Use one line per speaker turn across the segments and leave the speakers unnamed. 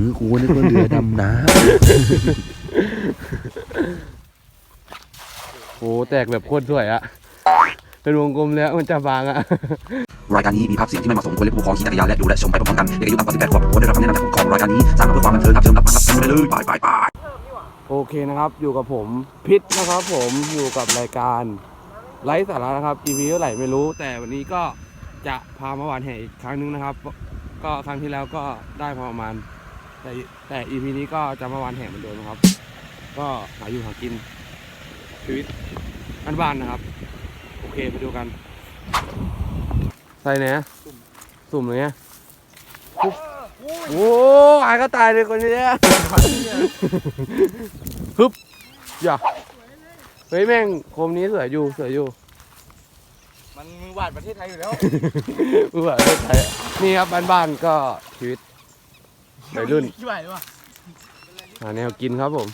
อกูนึกว่าเรือดำน้
โอ้แตกแบบโคตรสวยอะเป็นวงกลมแล้วมันจะบางอะ
รายการนี้มีภาพเสียงที่ไม่เหมาะสมควรเล่นผู้ปกครองขี่จักรยานและดูและชมไปพร้อมๆกันเด็กอายุต่ำกว่า18ขวบควรได้รับคำแนะนำจากผู้ปกครองรายการนี้สร้างมาเพื่อความบันเทิงครับเชิญรับฟังรับชมได้เลยบายบายบาย
โอเคนะครับ อยู่กับผมพิษนะครับ ผมอยู่กับรายการไลฟ์สาระนะครับ EP เท่าไหร่ไม่รู้ แต่วันนี้ก็จะพามาหวานแห่อีกครั้งหนึงนะครับ ก็ครั้งที่แล้วก็ได้มาประมาณ แต่แต่ EP นี้ก็จะมาหวานแห่เหมือนเดิมนะครับ ก็หาอยู่หากินชีวิตบ้านๆนะครับ โอเคไปดูกัน ใส่ไหนอะสุ่มเลยเนี่ยปุ๊บโอ้หายก็ตายเลยคนนี้เนี่ยฮึบอย่าเฮ้ยแม่งโคมนี้สวยอยู่สวยอยู่
มันมือวาดประเทศไทยอยู่แล้ว
เบื่อเลยไทยนี่ครับบ้านๆก็ชีวิต วัยรุ่น
ที่ไหวหรือเปล่า
หาแนวกินครับผม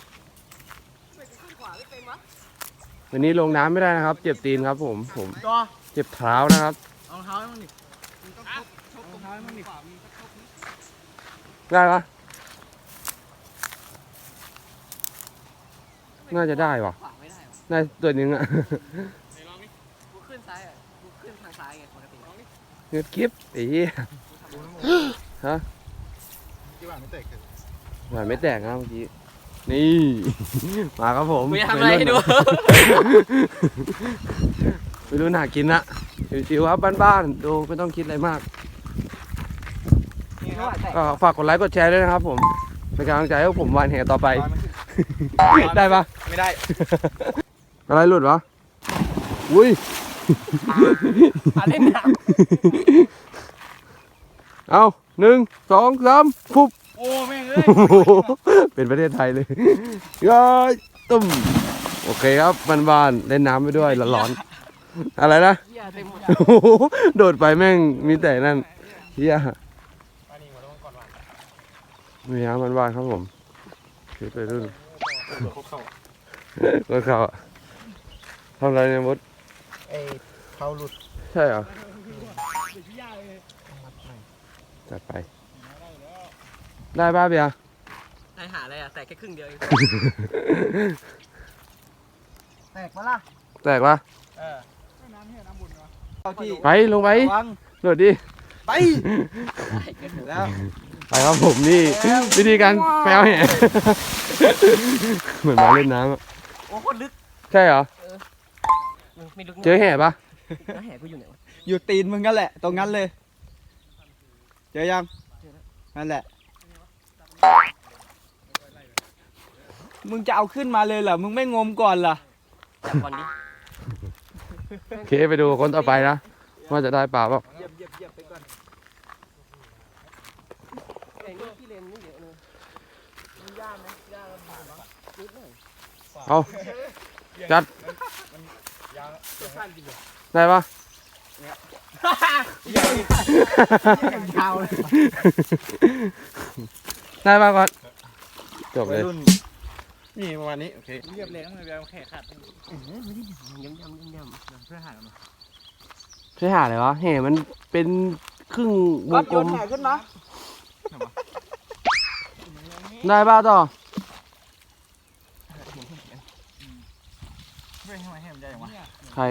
วันนี้ลงน้ำไม่ได้นะครับ เจ็บตีนครับผมผม
ตัว
เจ็บเท้านะครับ
เอารองเท้าให้มันดิเอารองเท้าให้มันดิ
ได้ปะน่าจะได้ว่ะ
ขวาไม่ได้หรอ
ได้ตัวหนึงอะ
กูขึ้นซ้ายอะกูขึ้นทางซ้ายไงปกติ
เงือกคลิปไอ้เหี้ยฮะ
ที่ว่าไม่แตกเลย
หวานไม่แตกนะเมื่อกี้ นี่ มาครับผม
กูจะทำอะไรให้ดู
ไม่รู้หนากินนะจิ๋วๆครับบ้านๆดูไม่ต้องคิดอะไรมาก
นี่ครับ
ก็ฝากกดไลค์กดแชร์ด้วยนะครับผม เป็นกำลังใจให้ผมวานแห่ต่อไปได้ปะ
ไม่ได้
อะไรหลุดวะ อุ้ย
เล่นหนัง
เอาหนึ่งสองสามฟุบ
โอ้แม่งเอ้ย
โอ้โหเป็นประเทศไทยเลยย้อยตุ้มโอเคครับบ้านๆเล่นน้ำไปด้วยร้อนๆอะไรนะ
เหี้ยเต็มหมด
โอ้โหโดดไปแม่งมีแต่นั่นเฮีย
อันนี้หัวต้องก่อนว่า
มีน้ำบ้านๆครับผมคือไปรุ่น
คุกเข่า
ก็เขาอะทำอะไรเนี่ยมด
เอ้เท้าหลุด
ใช่เหรอจัดไป ได้ป้าเบียร์
นายหาอะไรอะ แต่แค่ครึ่งเดียวเอง
แตกปะล่ะ
แตกปะ
เออน้ำเหี้ยน้ำบุญวะเอาที่
ไปลงไป
วัง
โดดดิ
ไปแล้ว
ไปครับผมนี่วิธีการแปลวแห่เหมือนมาเล่นน้ำอะ
โอ้โคตรลึก
ใช่เหรอ
ไม่ลึก
เจอแห่ปะ
แล้วแห่กูอยู่ไหนวะ
อยู่ตีนมึงกันแหละ ตรงนั้นเลย เจอยังนั่นแหละ มึงจะเอาขึ้นมาเลยเหรอ มึงไม่งมก่อนเหรอ
จับก่อนดิ
โอเคไปดูคนต่อไปนะ ว่าจะได้เปล่าเปล่า
เหยียบเหยียบเหยียบไปก่อน
ไอ้นี่ที่เลนนี่เยอะเลย
เอาจัดได้ปะ
ยาวเลย
ได้ปะก่อนจบเลย
นี่ประมาณนี้โอเคเรียบเลยต้องเลยแค่ขาด
ยำยำยำยำ
เพื่อหายมา
ใช่หาอะไรวะแห่มันเป็นครึ่งว
ก็
ง
โย
กล
น
ม
แห่ขึ้นมา
ได้ป่ะต่อ
เฮ้ยทำไมแห่มันใหญ่จังวะ
ใคร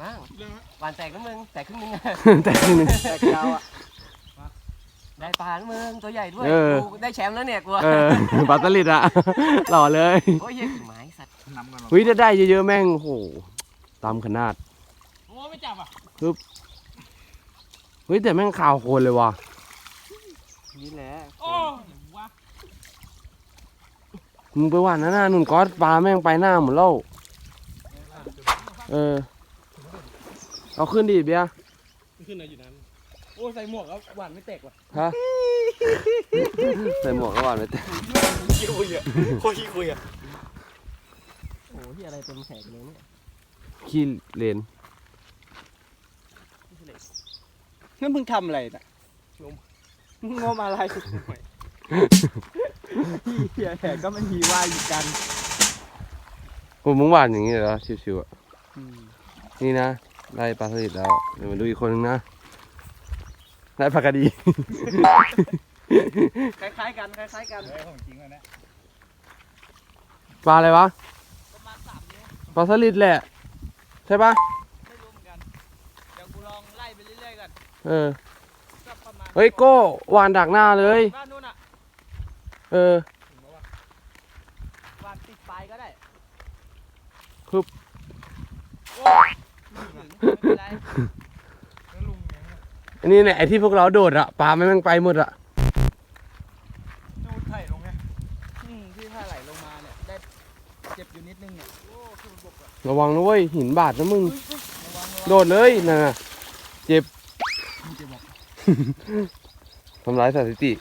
อ้าวหวานแตกนะมึงแตกครึ่งนึงอะ
แต่ครึ่งหนึง
แตกยาวอะ
ได้ปลานะมึงตัวใหญ่ด้วย
เออ
กูได้แชมป์แล้วเนี่ยกู
เออปัตตลิดอะหล่อเลย
โอ้ยเหี้ยถึงไม้สัตว์
น้ำกัน
วิถ้าได้เยอะๆแม่งโอ้โหตามขนาด
โอ้ไม่จับอะ
เฮ้ยแต่แม่งข่าวโคนเลยว่ะ
นี่แหละ
โอ้วะ
มึงไปหว่านนะหน้านุ่นก๊อตปลาแม่งไปหน้าหมดแล้วเออเอาขึ้นดิเบียร์
ขึ้นอะไรอยู่นั้น โอ้ใส่หมวกแล้วหวานไม่แตกว่ะ
ฮะ ใส่หมวกก็หวานไปแต่
ขี้คุยอะโคตรขี้คุยอะ
โอ้ที่อะไรเต็มแขกเลยเนี่ย
ขี้เลน
งั้นมึงทำอะไรน่ะงมงมอะไรเฮียแห่ก็มันฮีว่าอยู่กัน
ผมมึงหวานอย่างนี้เหรอชิวๆอะนี่นะได้ปลาสลิดแล้ว เดี๋ยวมาดูอีกคนนึงนะ ได้ปลากระดี
คล้ายๆกันคล้ายๆกัน
เฮ้ยของจริงแล้วนะ
ปลาอะไรวะ
ประมาณสามนิ้ว
ปลาสลิดแหละ ใช่ปะ
ไม่รู้เหมือนกันเดี๋ยวกูลองไล่ไปเรื่อยๆก่อน
เออ
ก็ประมาณ
เฮ้ยโก้วานดักหน้าเลย
บ้านนู้นอะ
เออ
วานติดปลายก็ได้
ครับ
โอ้ยไม่ถึงไม่เป็นไร
อันนี้เนี่ยไอที่พวกเราโดดอะปลาไม่แม่งไปหมดอะ
ดูไถ่ลงไง
อืมที่ถ้าไหลลงมาเนี่ยได้เจ็บอยู่นิดนึงเนี่ย
ระวังนะเว้ยหินบาดนะมึง
ระวังระวัง
โดดเลยน่ะเจ็บทำร้ายสถิติ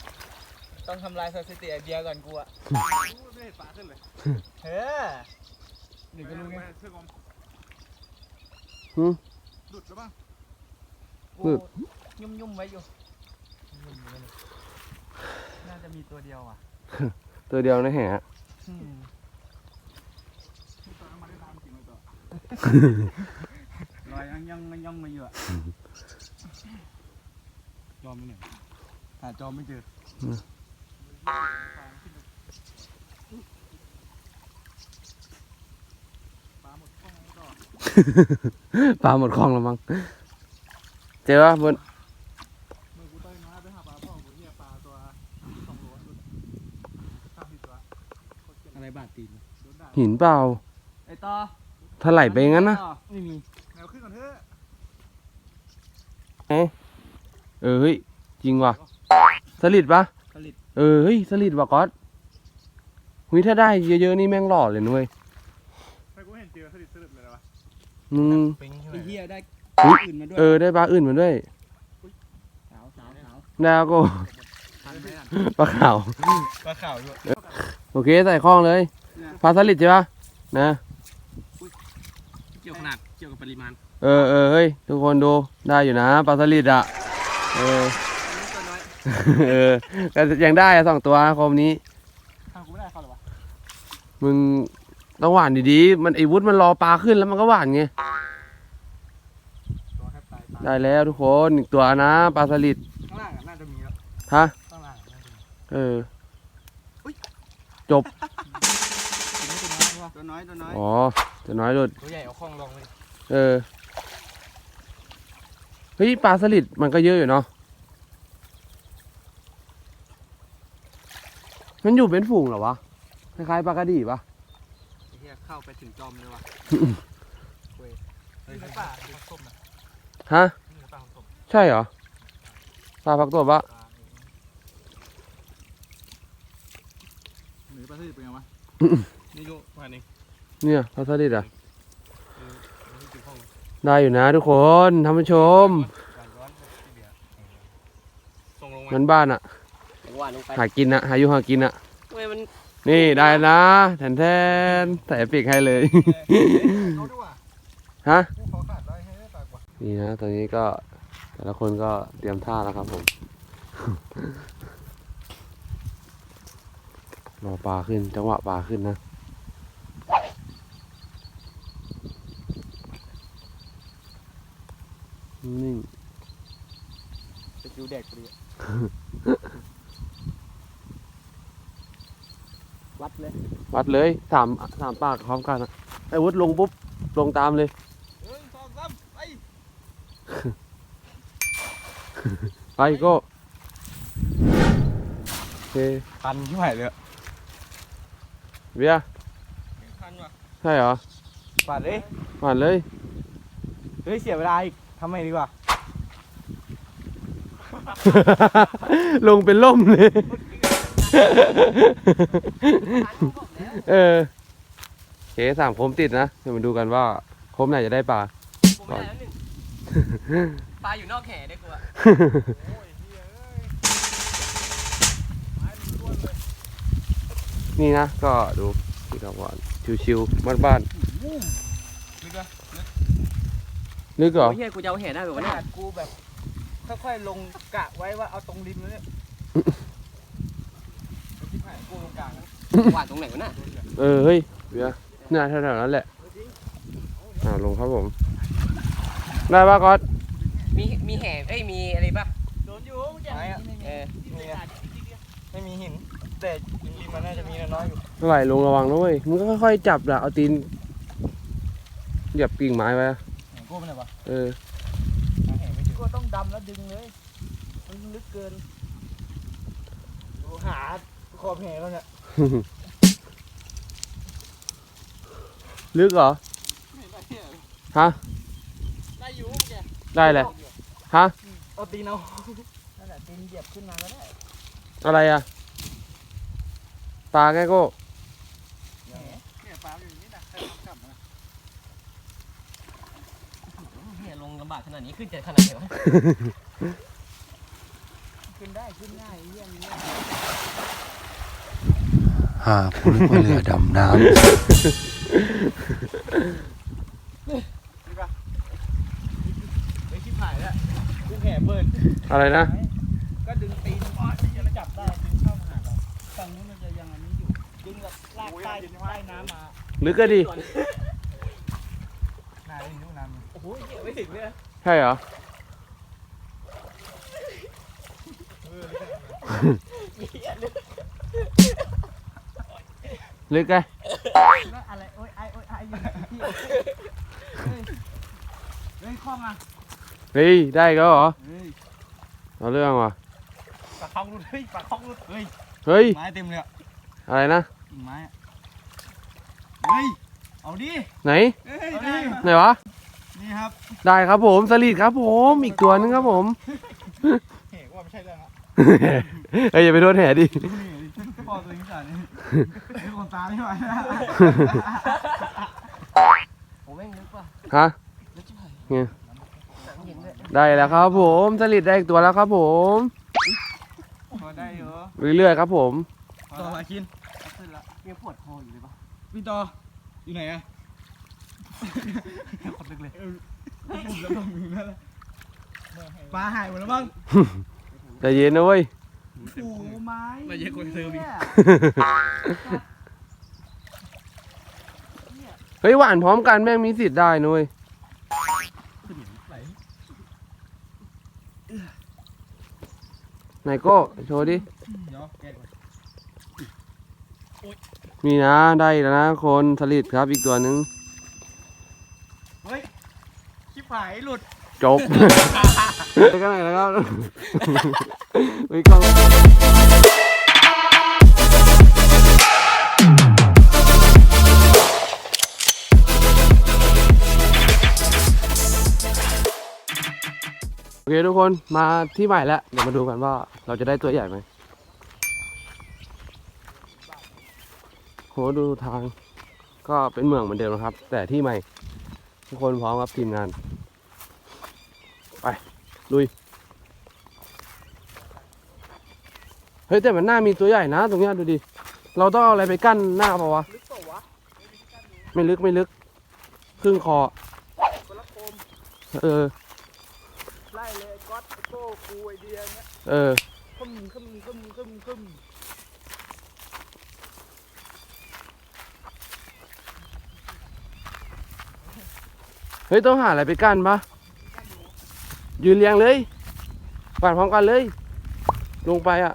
ต้องทำลายสถิติไอเบียร์ก่อนกูอะ
ไม่เห็นปลาขึ้นเลย
เฮ้ย
หนึ่งก็รู้ไงเสื้อกอม
หืม
หลุดแล้วป่ะ
กู
ปึ๊บ
ยุ่มๆไว้อยู่น่าจะมีตัวเดียวอะ
ตัวเดียวนะแหะ
อืม
ตอนนั้นมาได้น้ำจริงเลยต่อลอยยังยังยังมาอยู่อะจอมไม่เนี่ยหาจอมไม่เจอ
ปลาหมดคลองแล้วมั้งเจอปะบน
เมื่อกูต้อยมาไปหาปลาพ่อกูเนี่ยปลาตัวสองโลสุดสามสิบตัว
อะไรบาด ตีน
โดนด่า
หินเปล่า
ไอต่อ
ถลายไปงั้นนะ
ไม่มี
แนวขึ้นก่อนเถอะ
เออเฮ้ยจริงว่ะสลิดปะ
ผลิต
เออเฮ้ยสลิดว่ะก๊อตหุยถ้าได้เยอะๆนี่แม่งหล่อเลยนุ้ย
แต่กูเห็นเจอสลิดสลิดเลยนะวะ
มึง
ปิงใช่ไหมไอเฮียได้
อุ๊ย
อื่นมาด้วย
เออได้ปลาอื่นมาด้วย
สาวสาวสาว
ดาวก็
ทันไหมอะ
ปลาขาว
ปลาขาวด้วย
โอเคใส่คล้องเลย ปลาสลิดใช่ปะนะ
เกี่ยวขนาดเกี่ยวกับปริมาณ
เออเออเฮ้ยทุกคนดูได้อยู่นะปลาสลิดอะเออ
ตัวน้อย
เออแต่ยังได้อะสองตัวนะคมนี้
ทางกูไม่ได้เข้าหรอวะ
มึงต้องหวานดีๆ มันไอวุฒมันรอปลาขึ้นแล้วมันก็หวานไง
ตัวแทบตายตาย
ได้แล้วทุกคนอีกตัวนะปลาสลิด
ข้างล่างอะน่าจะมีแล้ว
ฮะ
ข้างล่างอะน่าจะมี
เออ
ตัวน้อยตัวน้อย
อ๋อตัวน้อยหลุด
ตัวใหญ่เอาคล้องลงเลย
เออเฮ้ยปลาสลิดมันก็เยอะอยู่เนาะมันอยู่เป็นฝูงเหรอวะคล้ายๆปลากระดีปะ
ไอเฮียเข้าไปถึงจอมเลยว่ะ
เฮ้ยในป่าคือส้มนะ
ฮะ
นี่ในป่าของส้ม
ใช่เหรอปลาพักตัวปะ
ปลาหรือปลาสลิดเป็นไงวะ
ไม่รู้ว่านี่
เนี่ยปลาสลิดอะ
ไม่ถึงห้อง
ได้อยู่นะทุกคนท่านผู้ชม
การร้อนที่เบียร์ส่งลงมา
มันบ้านอะ
หวานลงไป
หากินอะ หาอยู่หากินอะ
ทำไมมัน
นี่ได้นะแทนแทนใส่ปีกให้เลย
เขาด้วยว่ะ
ฮะ
กูขอขาดได้ให้ได้ปากกว่า
นี่นะตอนนี้ก็แต่ละคนก็เตรียมท่าแล้วครับผม รอปลาขึ้น จังหวะปลาขึ้นนะ นิ่ง
สกิลแดกเปรี้ยวัดเลย
วัดเลยสามสามปากพร้อมกันอะไอ้วุฒลงปุ๊บลงตามเลย
หนึ่งสองสามไป
ไปโก็โอเค
พันที่ไหนเลย
เบียร์
ทันว่ะ
ใช่เหรอ
ปาดเลย
หวานเลย
เฮ้ยเสียเวลาอีก ทำไมดีกว่า
ลงเป็นล่มเลย
ทันเขาบอกแล้ว
เออโอเคสามโคมติดนะ เดี๋ยวมาดูกันว่าโคมไหนจะได้ปลา
ผมไม่ได้แล้วหนึ่งปลาอยู่นอกแห่ได้กูอะ
นี่นะ ก็ดูสีดอกหวานชิวๆบ้าน
นึกว่า
ๆ นึกเหรอ
โอ้ยเฮียกูจะเอาแห่ได้แบบ
ข
ว่าเนี่ย
นาดกูแบบ ค่อยๆลงกะไว้ว่าเอาตรงริมแล้วเนี่ยที่ผ่านกูลงกลางนะ
หวานตรงไหนวะน่ะ
เออ เฮ้ยเบียร์น่าแถวๆนั้นแหละอ่าลงครับผม ได้ปะก๊อต
มีมีแห่เอ้ยมีอะไรป่ะ
โดนอยู่เมื่อกี้
เออ
นี่ไง
มีหิน แต่ริมๆมันน่าจะมีน้อยๆอยู่
เท่าไหร่ลงระวังนะเว้ยมึงก็ค่อยๆจับละเอาตีนเหยียบกิ่งไม้ไว้อะ
เห็นกูมันไหนวะ
เออ
หาแหงไม่เจอก็ต้องดำแล้วดึงเลย มันลึกเกินโอ้หาขอบแหงแล้วเนี่ย
ลึกเหรอ ฮะ
ได้อยู่แก
ได้เลย ฮะ
เอาตีนเอานั่นแหละตีนเหยียบขึ้นมาก็ได้
อะไรอะปลาแกโก้
แหมเนี่ยปลาอยู่นี่นะใครทำกลับมา
เนี่ยลงลำบากขนาดนี้ขึ้นจะขนาดไหนวะ
ขึ้นได้ขึ้นง่ายเยี่ยมเยี่ยม
หากคุณนึกว่าเรือดำน้ำ
ไอ้ชิบหายแล้วกูแห่เบิร์น
อะไรนะ
ก็ดึงตีนอ๋อที่จะจับได้ดึงเข้ามาหาเราฝั่งนู้นมันจะยังอันนี้อยู่ดึงแบบลากใต้ใต้น้ำมา
ลึกก็ดี
น้าอยู่น้ำ
โอ้โหเหี้ยไม่ถึงเลย
ใช่เหรอ ลึกไง
อะไรโอ้ยไอโอ้ยไออยู่ที่เฮ้ยคล้องอะ
เฮ้ยได้ก็เหรอ
เอา
เรื่องว่ะ
ปลาคล้องรุดเฮ้ยปลาคล้องรุดเฮ้ย
เฮ้ย
ไม้เต็มเลยอะ
อะไรนะ
กิ่งไม้ เฮ้ย เอาดิ
ไหน
ไห
นวะ
นี่ครับ
ได้ครับผมสลิดครับ ผมอีกตัวนึงครับผม
เห็นว่าไม่ใช่เรื่องอะ
เฮ้ยอย่าไปโดนแหดิ
นี่พ่อตัวนี้จ่านี่ไอ้คนตาไม่ไหวนะ
โอ้แม่งลึกว่ะ
ฮะ
ลึกชิบหาย
ไง
แต่ไม่เห็นเลย
ได้แล้วครับ ผมสลิดได้อีกตัวแล้วครับ ผม
พอได้เหรอ
เรื่อยๆครับ ผม
ต่อมาคิน
ขึ้นละยังปวดคออยู่เลยปะ
พี่ต่ออยู่ไหนอะ คนลึกเลยผมแล้วต้องมีนั่นแหละปลาหายหมดแล้วบ้าง
ใจเย็นนะเว้ย
โอ้ไม้
มาเยอะกว่าเธออีก
เฮ้ยหวานพร้อมกันแม่งมีสิทธิ์ได้นุ้ยไหนโก็โชว์ดิ
เดี๋ยวแกะก่อน
มีนะได้แล้วนะคนสลิดครับอีกตัวนึง
เฮ้ย ชิบหายหลุด
จบไปกันไหนนะครับมีกล้องโอเคทุกคนมาที่ใหม่แล้ว เดี๋ยวมาดูกันว่าเราจะได้ตัวใหญ่ไหมโหดูทาง ก็เป็นเมืองเหมือนเดิมนะครับ แต่ที่ใหม่ ทุกคนพร้อมครับทีมงาน ไป ลุย เฮ้ยแต่มันหน่ามีตัวใหญ่นะ ตรงเนี้ยดูดิ เราต้องเอาอะไรไปกั้นหน้าเปล่าวะ
ลึกเปล่าวะ
ไม่ลึกไม่ลึก ครึ่งคอ
คนละโคม
เออ
ไล่เลยก๊อตไอโก้กูไอเดียเนี้ย
เออ
ขึ้นขึ้นขึ้นขึ้นขึ้น
เฮ้ยต้องหาอะไรไปกั้นปะ ยืนเรียงเลยปาดพร้อมกันเลย ลงไปอะ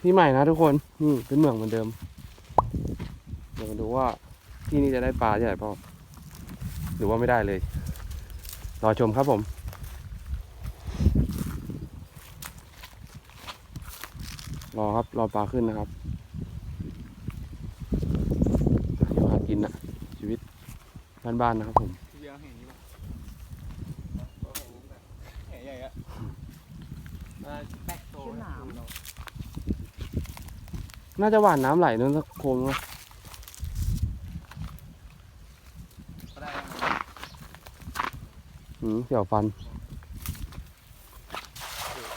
ที่ใหม่นะทุกคน นี่เป็นเหมืองเหมือนเดิม เดี๋ยวมาดูว่าที่นี่จะได้ปลาใหญ่เปล่าหรือว่าไม่ได้เลย รอชมครับผมรอครับ รอปลาขึ้นนะครับ อยู่หากินนะชีวิต บ้านๆนะครับผม
เดียวเห็นนี้ป่ะแห่ใหญ่อะ
มาแป๊กโต
หนาม
น่าจะหวานน้ำไหลนั่นสักโคมวะ
ก็ได้
หืมเสียวฟัน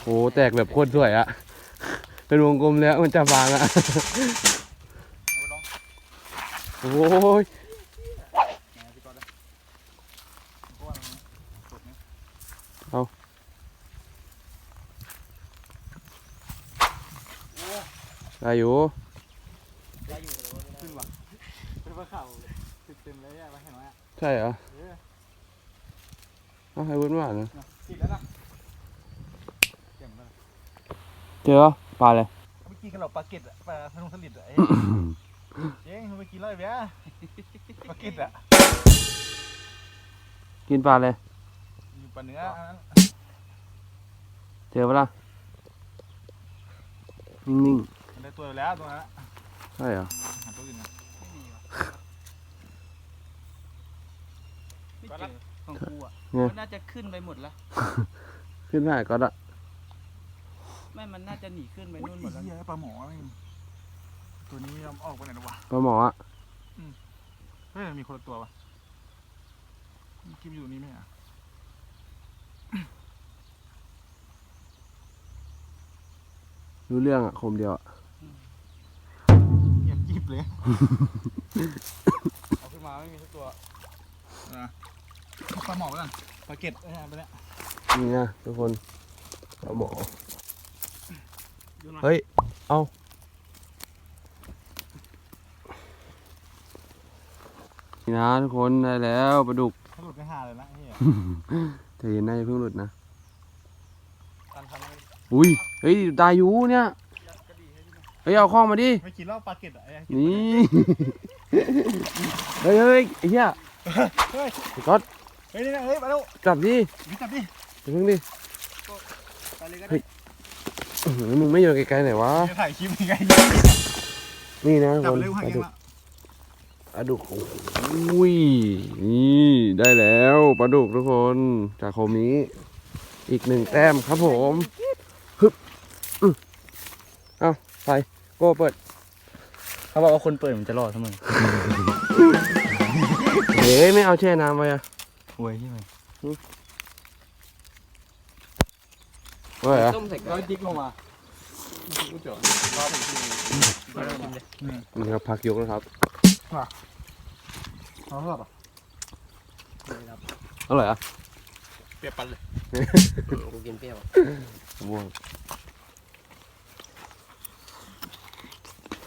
โอ้แตกแบบโคตรสวยอะ เป็นวงกลมแล้วมันจะบางอะโอ้ย
พี่ก๊อตอะเพราะว่ามันสดนะ
ได้อยู่
ได้อยู่แต่ว่าไม่ได้
ขึ้นว่ะเป็นปลาเข่าติดเต็มเลยอะมาเห็นไหมอะ
ใช่เหรอ
เออ
เอาให้วุ้นว่านะ
ติดแล้วนะเก่งมาก
เจ อปลาเลย
เมื่อกี้กันหรอปลาเก็ดอะปลาพนุสลิดอะไอ้เจ๊งเมื่อกี้ร้อยเบี้ยปลาเก็ดอะ
กินปลาเลย
อยู่ปลาเนื้ออันนั้น
เจอปะล่ะนิ่ง
มันได้ตัวอยู่แล้วตัวนั้นอะ
ๆใช่เหรอ
หาตัวอื่นนะ
ไม่เจอของกูอะ
ไง
มันน่าจะขึ้นไปหมดแล้ว
ขึ้นได้ก็ได้
ไม่มันน่าจะหนีขึ้นไป
อุ้ย
นู่นหมดแล้ว
เหี้ยปลาหมอแม่งตัวนี้ยอมออกไปไหนแล้ววะ
ปลาหมออะ
เฮ้ยมันมีคนละตัววะเมื่อกี้มันอยู่นี่ไหมอะ
รู้เรื่องอะคมเดียวอะ
เงียบกริบเลย
เอาขึ้นมาไม่มีสักตัว
นะปลาหมอไปก่อนปลาเก็ดไอ้เนี่ยไปเนี่ย
นี่นะทุกคนปลาหมอ เฮ้ย เอานี่นะทุกคนได้แล้วปลาดุก
ถ้าหลุดไม่หาเลยนะไอ้เฮีย
ใจเย็นนะอย่าเพิ่งหลุดนะ
ทันทันไม่
อุ้ย เฮ้ยตายอยู่เนี่ย เฮ้ยเอาข้องมาดิ
ไม่กินแล้วปลาเก็ดอะไอ้เหี้ย
นี่ เฮ้ยเฮ้ยไอ้เหี้ย
เฮ้ย
ไอ้ก๊อต
เฮ้ยนี่นะเฮ้ยมาแล้ว
จับดิ
นี่จับดิ
อย่าเพิ่งดิ
ไปเลยก็
เฮ้
ได้
ย อื้อหือมึงไม่โยนไกลๆหน่อยวะ
จะถ่ายคลิปยังไง
นี่นะทุก
จับ
คน
เร็ว
ป
หาย
ลา
เก
ดุ
ม
ก
ละ
ปลาดุกโอ้ยนี่ได้แล้วปลาดุกทุกคน จากโคมนี้ อีกหนึ่งแต้มครับผมฮึบอื้อเอาไปโก้เปิด
เขาบอกว่าคนเปิดมันจะรอดเสมอ
เฮ้ยไม่เอาแช่น้ำไว้อะ
โอ้ยที่ไหน
เว้ยอะ
ต้มใส่ก้อยจิ๊กลงมา
นี่ครับพักยกนะครับ
เอาเถอะป่ะ
อร่อยอะ
เปียกปันเลย
กูกินเปรี้ยว
ม่วง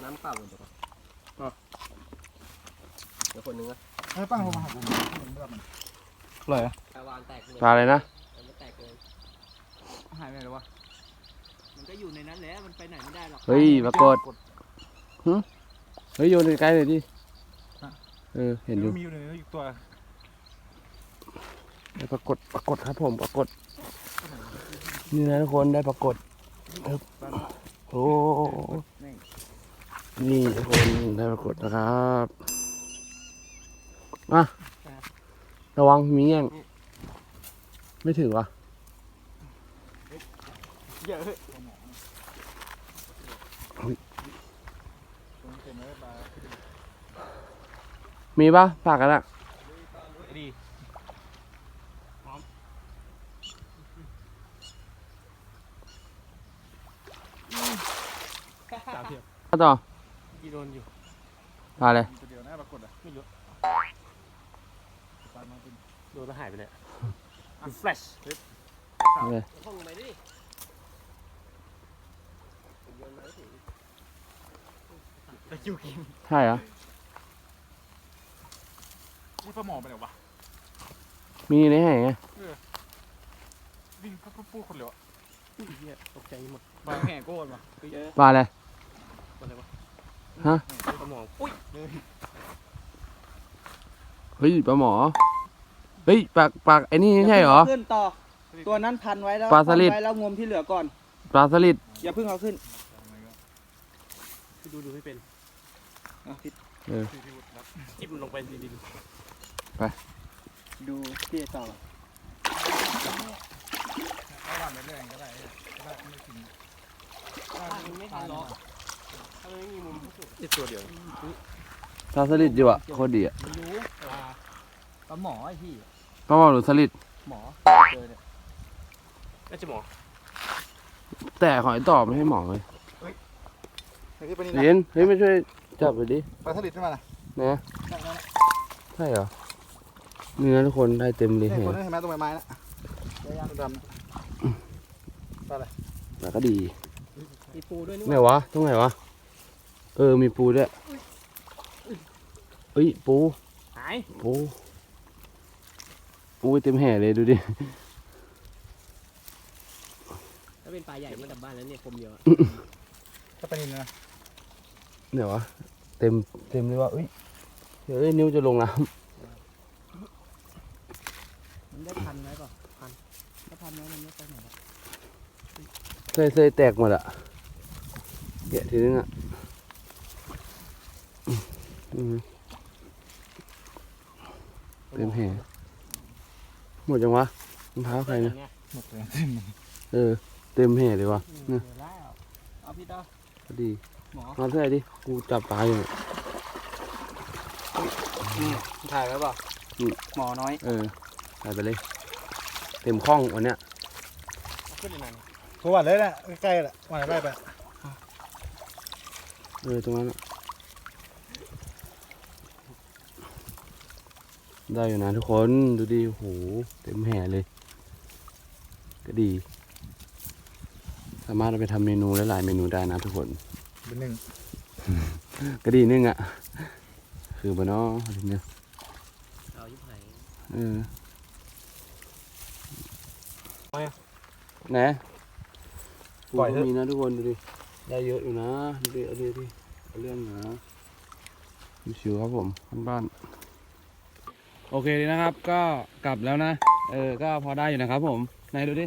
น้ำเปล่าหมดตัวเดี๋ยวคนนึงอะ
เฮ้ยปั้งลงมาหากูมันเลือดมัน
อร่อยอะ
ปลาวานแตกเลย
ปลาอะไรนะ
มันไม่แตกเลย
หายไปไหนแล้ววะ
มันก็อยู่ในนั้นแหละ มันไปไหนไม่ได้หรอก
เฮ้ยปรากฏเฮ้ยโยนใกล้ๆเลยดิเออเห็นอยู่
มีอยู่หนึ่งอีกตัว
ได้ปรากฏปรากฏครับผมปรากฏนี่นะทุกคนได้ปรากฏครับโอ้นี่ทุกคนได้ปรากฏนะครับมาระวังมีเงี้ยงไม่ถึงวะ
เยอะเฮ้ยเต็มเลยปลา
มีปะฝากกันอะ
ดี
สามเทียบ
เอาต่อ
กี่โดนอยู่
ปลาเลย
มีตัวเดียวนะปรากฏอะไม่เยอะปลามาเป็น
โดนแล้วหายไปเลยแฟลช
เลย
ห้องไปดิโยนมาแล้วถึง
ตะคิวกิน
ใช่เหรอ
นี่ปลาหมอไปไหนวะ
มีในแห่ไง
วิ่งปุ๊บปุ๊บปุ๊บคนเดียวอะ
เหี้ยตกใจหมดบางแห่โกนมาคือเยอะ
ปลาอะไร
อะไรวะ
ฮะ
สมองอุ้ย
เฮ้ยปลาหมอ เฮ้ยปลาปลาไอ้นี่ไม่ใช่เหรอ
ขึ้นต่อ ตัวนั้นพันไว้แล้ว
ปลาสลิด
พันไว้แล้วงมที่เหลือก่อน
ปลาสลิด
อย่าเพิ่งเอาขึ้น
ดูดูไม่เป็น
เอาพิษ
เออ
จิ้มลงไปดิน
ดูที่ต่อ
เอาหวานไปเรื่อยก็ได้ได้ไม่กิน
มันไม่ทันหรอกถ้ามันไม่มีมุมติดตัวเดียว
ปลาสลิดอยู่อะโคตรดีอะ
มันรู้ปลาปลาหมอไอ้ที่
ปลาหมอหรือสลิด
หมอเจอเนี่ยน่าจะหมอ
แต่หอยต่อไม่ให้หมอเลย
ไอ้ที่ปลานี่
เห็นเฮ้ยไม่ช่วย จับไปดิ
ปลาสลิดขึ้นมาน่ะ
นะ
นั่นนั่น
ใช่เหรอนี่นะทุกคนได้เต็มเลย
นี่
เห็น
คนนึงเห็นไหมตรงใบไม้น่ะดำ
แต่ก็ดี
มีปูด้วยนี่
ไหนวะตรงไหนวะเออมีปูด้วยเอ้ยปู
หาย
ปูอุ้ยเต็มแห่เลยดูดิ
ถ้าเป็นปลาใหญ่นี่กลับบ้านแล้วเนี่ยคมเดียวอะ
ก็ปลานินนะ
เดี๋ยววะเต็มเต็มเลยว่าอุ้ยเดี๋ยวเอ้ยนิ้วจะลงน้
มันได้พันไหมป่ะพันถ้าพันไว้มันไม่ไปไหนหรอกำ
เคยเคยแตกหมดอะแกะทีนึงอะอืมเต็มแห่หมดยังวะรองเท้าใครเนี่ย
หมดเลย
เออ เต็มแห่เลยวะ
เดี๋ยวแล้ว
เอาพี่ต่อ
พอดี
หมอ
มาเท่าไหร่ดิ กูจับปลาอยู่เนี่ย
นี่ถ่ายไว้ป่ะ
อืม
หมอน้อย
เออใส่ไปเลย เต็มคล้องวันเนี้ย
เอาขึ้นเลยนะ
กูวัดเลยแหละใกล้ๆแหละวัดไปไป
เออตรงนั้นอะได้อยู่นะทุกคนดูดิโหเต็มแห่เลย ก็ดี สามารถเอาไปทำเมนูหลายๆเมนูได้นะทุกคน
เป็นหนึ่ง
ก็ดีนึ่งอะ คือบเนออะไรเนี่ย
เอายิบหาย
เออไหนปูก็มีนะทุกคนดูดิ ได้เยอะอยู่นะดูดิเอาดิดิเอาเรื่องนะชิวๆครับผมบ้านๆโอเคดีนะครับ ก็กลับแล้วนะ เออ ก็พอได้อยู่นะครับ ผม ไหนดูดิ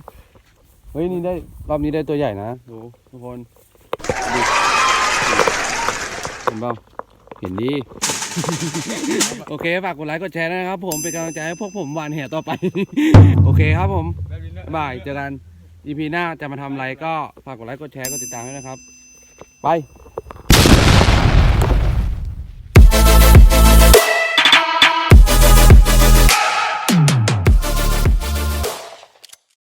เฮ้ยนี่ได้รอบนี้ได้ตัวใหญ่นะ ดูทุกคนดู เห็นเปล่าเห็นดี โอเคฝากกดไลค์กดแชร์นะครับ ผมเป็นกำลังใจให้พวกผมหวานแห่ต่อไป โอเคครับผมบ่ายเจอกัน EP หน้าจะมาทำอะไรก็ฝากกดไลค์กดแชร์กดติดตามด้วยนะครับ ไป